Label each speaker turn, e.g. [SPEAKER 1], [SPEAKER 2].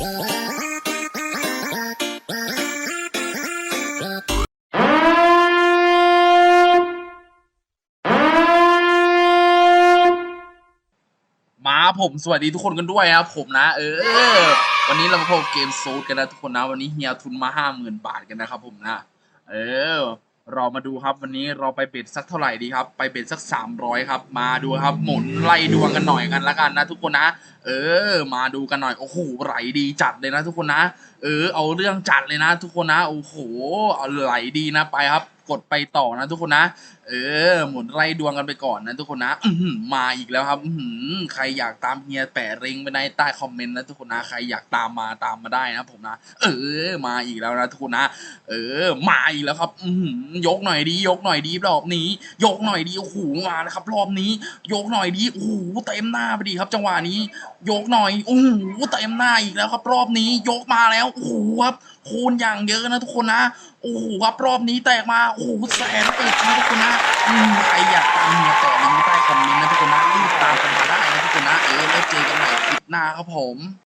[SPEAKER 1] มาผมสวัสดีทุกคนกันด้วยนะครับผมนะ เออ วันนี้เรามาพบเกมโซดกันนะทุกคนนะวันนี้เฮียทุนมาห้าหมื่นบาทกันนะครับผมนะ เออ เรามาดูครับวันนี้เราไปเบ็ดสักเท่าไหร่ดีครับ ไปเบ็ดสักสามร้อยครับ มาดูครับหมุนไล่ดวงกันหน่อยกันละกันนะทุกคนนะเออ มาดูกันหน่อย โอ้โหไหลดีจัดเลยนะทุกคนนะ เออ เอาเรื่องจัดเลยนะ ทุกคนนะ โอ้โห เอาไหลดีนะไปครับ กดไปต่อนะทุกคนนะ เออ หมุนไล่ดวงกันไปก่อนนะทุกคนนะมาอีกแล้วครับใครอยากตามเฮียแปะเริงไปในใต้คอมเมนต์นะทุกคนนะ ใครอยากตามมาตามมาได้นะผมนะ เออ มาอีกแล้วนะทุกคนนะ เออ มาอีกแล้วครับยกหน่อยดี ยกหน่อยดีรอบนี้ ยกหน่อยดี โอ้โห มาแล้วครับ รอบนี้ ยกหน่อยดี โอ้โห เต็มหน้าไปดีครับ จังหวะนี้ ยกหน่อยโอ้โหเต็มหน้าอีกแล้วครับ รอบนี้ยกมาแล้วโอ้โหครับคูณอย่างเยอะนะทุกคนนะโอ้โหครับรอบนี้แตกมาโอ้โหแสนเป็ดนะทุกคนนะอืมใครอยากตามเฮียต่อลิงก์ใต้คอมเมนต์นะทุกคนนะรีบตามกันมาได้นะทุกคนนะเออแล้วเจอกันใหม่คลิปหน้าครับผม